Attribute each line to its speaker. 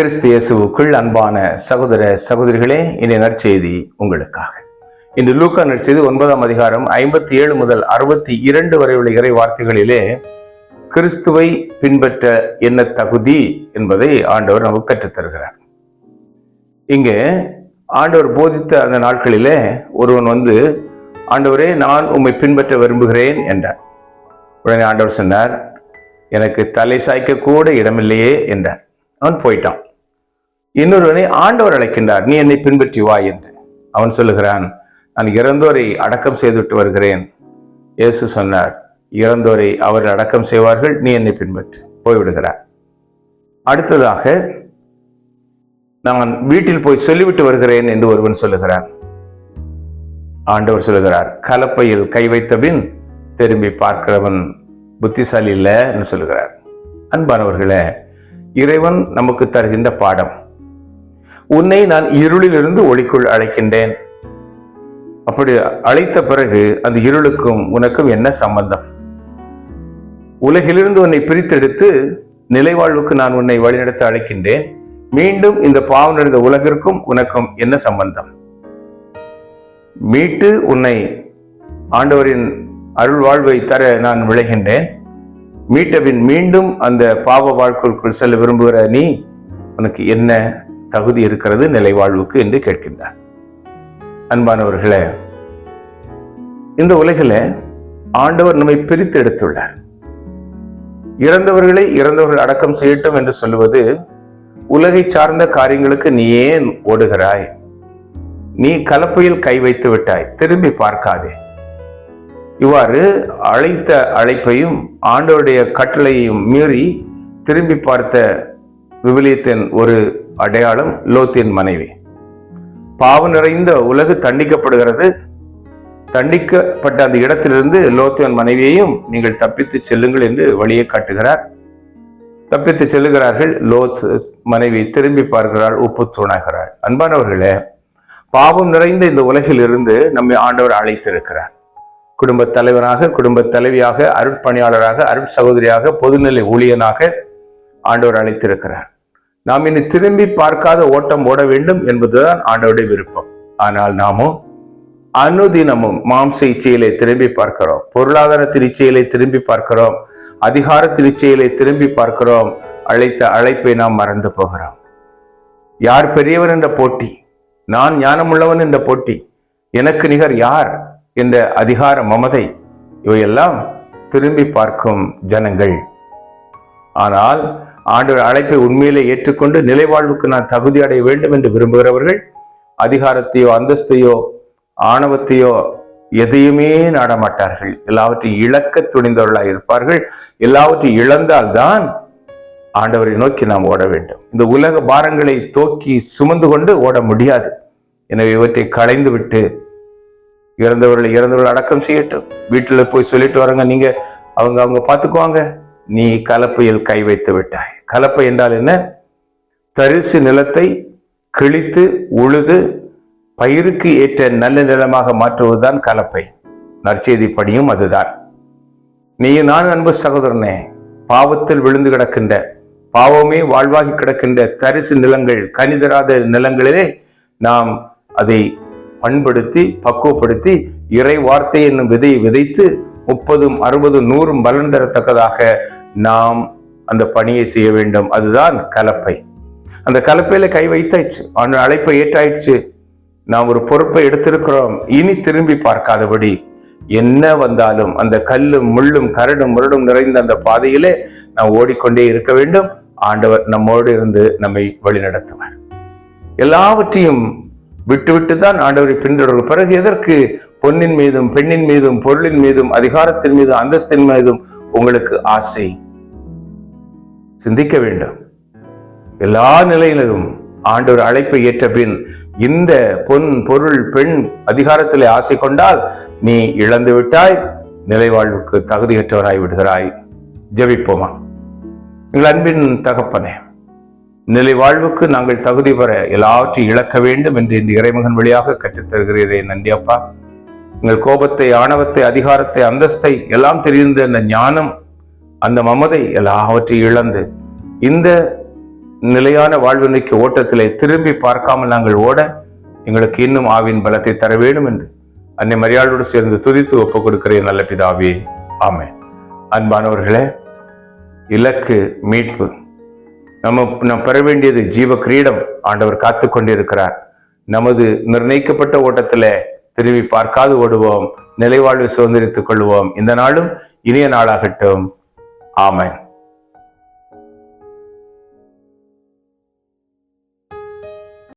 Speaker 1: கிறிஸ்து இயேசுவுக்குள் அன்பான சகோதர சகோதரிகளே இனி நற்செய்தி உங்களுக்காக. இன்று லூக்கா நற்செய்தி ஒன்பதாம் அதிகாரம் ஐம்பத்தி ஏழு முதல் அறுபத்தி இரண்டு வரை உள்ள இறை வார்த்தைகளிலே கிறிஸ்துவை பின்பற்ற என்ன தகுதி? என்பதை ஆண்டவர் நமக்கு கற்றுத்தருகிறார். இங்கே ஆண்டவர் போதித்த அந்த நாட்களிலே ஒருவன் வந்து ஆண்டவரே நான் உம்மை பின்பற்ற விரும்புகிறேன் என்றார். உடனே ஆண்டவர் சொன்னார் எனக்கு தலை சாய்க்க கூட இடமில்லையே என்றார். அவன் போயிட்டான். இன்னொருவனை ஆண்டவர் அழைக்கின்றார். நீ என்னை பின்பற்றி வா என்று. அவன் சொல்லுகிறான் நான் இறந்தோரை அடக்கம் செய்துவிட்டு வருகிறேன். இயேசு சொன்னார் இறந்தோரை அவர் அடக்கம் செய்வார்கள் நீ என்னை பின்பற்று. போய்விடுகிறார். அடுத்ததாக நான் வீட்டில் போய் சொல்லிவிட்டு வருகிறேன் என்று ஒருவன் சொல்லுகிறான். ஆண்டவர் சொல்லுகிறார் கலப்பையில் கை வைத்த பின் திரும்பி பார்க்கிறவன் புத்திசாலி இல்லை என்று சொல்லுகிறார். அன்பானவர்களே இறைவன் நமக்கு தருகின்ற பாடம் உன்னை நான் இருளிலிருந்து ஒளிக்குள் அழைக்கின்றேன். அப்படி அழைத்த பிறகு அந்த இருளுக்கும் உனக்கும் என்ன சம்பந்தம்? உலகிலிருந்து உன்னை பிரித்தெடுத்து நிலைவாழ்வுக்கு நான் உன்னை வழிநடத்த அழைக்கின்றேன். மீண்டும் இந்த பாவம் நிறைந்த உலகிற்கும் உனக்கும் என்ன சம்பந்தம்? மீட்டு உன்னை ஆண்டவரின் அருள் வாழ்வை தர நான் விளைகின்றேன் மீட்டபின் மீண்டும் அந்த பாவ வாழ்க்கைக்குள் செல்ல விரும்புகிற நீ உனக்கு என்ன தகுதி இருக்கிறது நிலை வாழ்வுக்கு என்று கேட்கின்றார். அன்பானவர்களே இந்த உலகில ஆண்டவர் நம்மை பிரித்து எடுத்துள்ளார். இறந்தவர்களை இறந்தவர்கள் அடக்கம் செய்யட்டும் என்று சொல்லுவது உலகை சார்ந்த காரியங்களுக்கு நீ ஏன் ஓடுகிறாய்? நீ கலப்பையில் கை வைத்து விட்டாய் திரும்பி பார்க்காதே. இவ்வாறு அழைத்த அழைப்பையும் ஆண்டவருடைய கட்டளையையும் மீறி திரும்பி பார்த்த விவிலியத்தின் ஒரு அடையாளம் லோத்தின் மனைவி. பாவம் நிறைந்த உலகு தண்டிக்கப்படுகிறது. தண்டிக்கப்பட்ட அந்த இடத்திலிருந்து லோத்தியன் மனைவியையும் நீங்கள் தப்பித்து செல்லுங்கள் என்று வழியை காட்டுகிறார். தப்பித்து செல்லுகிறார்கள். லோத் மனைவி திரும்பி பார்க்கிறாள். உப்பு தூணாகிறாள். அன்பானவர்களே பாவம் நிறைந்த இந்த உலகில் இருந்து நம்மை ஆண்டவர் அழைத்திருக்கிறார். குடும்ப தலைவராக குடும்ப தலைவியாக அருட்பணியாளராக அருட் சகோதரியாக பொதுநிலை ஊழியனாக ஆண்டவர் அழைத்திருக்கிறார். நாம் இனி திரும்பி பார்க்காத ஓட்டம் ஓட வேண்டும் என்பதுதான் ஆண்டோடைய விருப்பம். ஆனால் நாமும் அனுதினமும் மாம்ச இச்சையிலே திரும்பி பார்க்கிறோம். பொருளாதார திருச்சியிலே திரும்பி பார்க்கிறோம். அதிகார திருச்சியிலே திரும்பி பார்க்கிறோம். அழைத்த அழைப்பை நாம் மறந்து போகிறோம். யார் பெரியவர் என்ற போட்டி? நான் ஞானமுள்ளவன் என்ற போட்டி. எனக்கு நிகர் யார் என்ற அதிகார மமதை. இவையெல்லாம் திரும்பி பார்க்கும் ஜனங்கள். ஆனால் ஆண்டவர் அழைப்பை உண்மையிலே ஏற்றுக்கொண்டு நிலைவாழ்வுக்கு நான் தகுதி அடைய வேண்டும் என்று விரும்புகிறவர்கள் அதிகாரத்தையோ அந்தஸ்தையோ ஆணவத்தையோ எதையுமே நாடமாட்டார்கள். எல்லாவற்றையும் இழக்க துணிந்தவர்களாக இருப்பார்கள். எல்லாவற்றையும் இழந்தால்தான் ஆண்டவரை நோக்கி நாம் ஓட வேண்டும். இந்த உலக பாரங்களை தோக்கி சுமந்து கொண்டு ஓட முடியாது. எனவே இவற்றை களைந்து விட்டு இறந்தவர்களை இறந்தவர்கள் அடக்கம் செய்யட்டும். வீட்டில் போய் சொல்லிட்டு வரங்க. நீங்க அவங்க அவங்க பார்த்துக்குவாங்க. நீ கலப்பையில் கை வைத்து விட்டாய். கலப்பை என்றால் என்ன? தரிசு நிலத்தை கிழித்து உழுது பயிருக்கு ஏற்ற நல்ல நிலமாக மாற்றுவதுதான் கலப்பை. நற்செய்தி படியும் அதுதான். நீயும் நான் அன்பு சகோதரனே பாவத்தில் விழுந்து கிடக்கின்ற பாவமே வாழ்வாகி கிடக்கின்ற தரிசு நிலங்கள் கனிதராத நிலங்களிலே நாம் அதை பண்படுத்தி பக்குவப்படுத்தி இறை வார்த்தை என்னும் விதையை விதைத்து முப்பதும் அறுபதும் நூறும் பலன் தரத்தக்கதாக நாம் அந்த பணியை செய்ய வேண்டும். அதுதான் கலப்பை. அந்த கலப்பையில கை வைத்தாயிடுச்சு அந்த அழைப்பை ஏற்றாயிடுச்சு. நாம் ஒரு பொறுப்பை எடுத்திருக்கிறோம். இனி திரும்பி பார்க்காதபடி என்ன வந்தாலும் அந்த கல்லும் முள்ளும் கரடும் முரடும் நிறைந்த அந்த பாதையிலே நாம் ஓடிக்கொண்டே இருக்க வேண்டும். ஆண்டவர் நம்மோடு இருந்து நம்மை வழிநடத்துவார். எல்லாவற்றையும் விட்டுவிட்டு தான் ஆண்டவரை பின்தொடரும் பிறகு எதற்கு? பொன்னின் மீதும் பெண்ணின் மீதும் பொருளின் மீதும் அதிகாரத்தின் மீதும் அந்தஸ்தின் மீதும் உங்களுக்கு ஆசை. சிந்திக்க வேண்டும். எல்லா நிலையிலும் ஆண்டவர் அழைப்பை ஏற்ற பின் இந்த பொன் பொருள் பெண் அதிகாரத்திலே ஆசை கொண்டால் நீ இழந்து விட்டாய் நிலைவாழ்வுக்கு தகுதியற்றவராய் விடுகிறாய். ஜபிப்போமா? எங்கள் அன்பின் தகப்பனே நிலை வாழ்வுக்கு நாங்கள் தகுதி பெற எல்லாவற்றையும் இழக்க வேண்டும் என்று இந்த இறைமகன் வழியாக கற்றுத் தருகிறதே நன்றி அப்பா எங்கள் கோபத்தை ஆணவத்தை அதிகாரத்தை அந்தஸ்தை எல்லாம் தெரிந்த அந்த ஞானம் அந்த மமதை எல்லாவற்றையும் இழந்து இந்த நிலையான வாழ்வினைக்கு ஓட்டத்திலே திரும்பி பார்க்காமல் நாங்கள் ஓட எங்களுக்கு இன்னும் ஆவின் பலத்தை தர வேண்டும் என்று அன்னை மரியாளோடு சேர்ந்து துதித்து ஒப்பு கொடுக்கிறேன் நல்ல பிதாவே. ஆமே அன்பானவர்களே இலக்கு மீட்பு. நம்ம நாம் பெற வேண்டியது ஜீவ கிரீடம் ஆண்டவர் காத்து கொண்டிருக்கிறார். நமது நிர்ணயிக்கப்பட்ட ஓட்டத்தில் திரும்பி பார்க்காது ஓடுவோம். நிலைவாழ்வை சுதந்திரித்துக் கொள்வோம். இந்த நாளும் இனிய நாளாகட்டும். ஆமேன்